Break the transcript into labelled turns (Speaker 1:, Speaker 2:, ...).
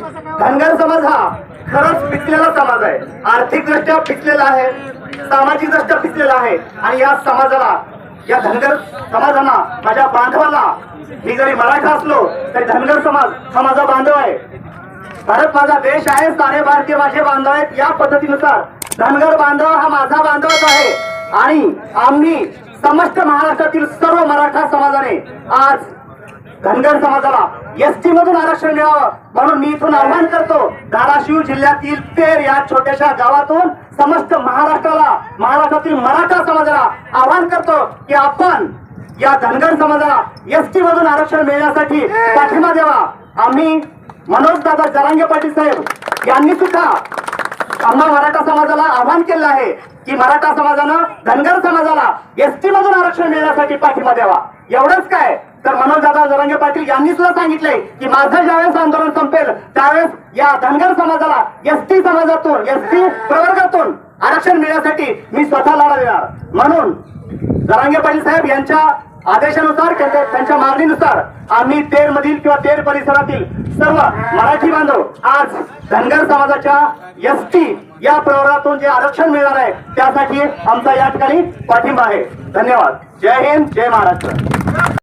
Speaker 1: धनगर समाज हा खरंच पिचलेला समाज आहे. आर्थिकदृष्ट्या पिचलेला आहे सामाजिक दृष्ट्या पिचलेला आहे. आणि या समाजाला या धनगर समाजांना माझ्या बांधवाला मी जरी मराठा असलो तरी धनगर समाज हा माझा बांधव आहे. भारत माझा देश आहे सारे भारतीय माझे बांधव आहेत. या पद्धतीनुसार धनगर बांधव हा माझा बांधवच आहे. आणि आम्ही समस्त महाराष्ट्रातील सर्व मराठा समाजाने आज धनगर समाजाला एसटी मधून आरक्षण मिळावं म्हणून मी इथून आव्हान करतो. धाराशिव जिल्ह्यातील पेर या छोट्याशा गावातून समस्त महाराष्ट्राला महाराष्ट्रातील मराठा समाजाला आव्हान करतो की आपण या धनगर समाजाला एसटी मधून आरक्षण मिळण्यासाठी पाठिंबा द्यावा. आम्ही मनोज दादा जरांगे पाटील साहेब यांनी सुद्धा आम्हा मराठा समाजाला आव्हान केलं आहे की मराठा समाजानं धनगर समाजाला एसटी मधून आरक्षण मिळण्यासाठी पाठिंबा द्यावा. एवढंच काय? तर मनोज पाटील यांनी सुद्धा सांगितलंय की माझं ज्यावेळेस आंदोलन संपेल त्यावेळेस या धनगर समाजाला एसटी समाजातून एसटी प्रवर्गातून आरक्षण मिळण्यासाठी मी स्वतः लढा देणार. म्हणून जरांगे पाटील साहेब यांच्या आदेशानुसार त्यांच्या मागणीनुसार आम्ही तेर मधील किंवा तेर परिसरातील सर्व मराठी बांधव आज धनगर समाजाच्या एसटी या प्रवर्गातून जे आरक्षण मिळणार आहे त्यासाठी आमचा या ठिकाणी पाठिंबा आहे. धन्यवाद. जय हिंद जय महाराष्ट्र.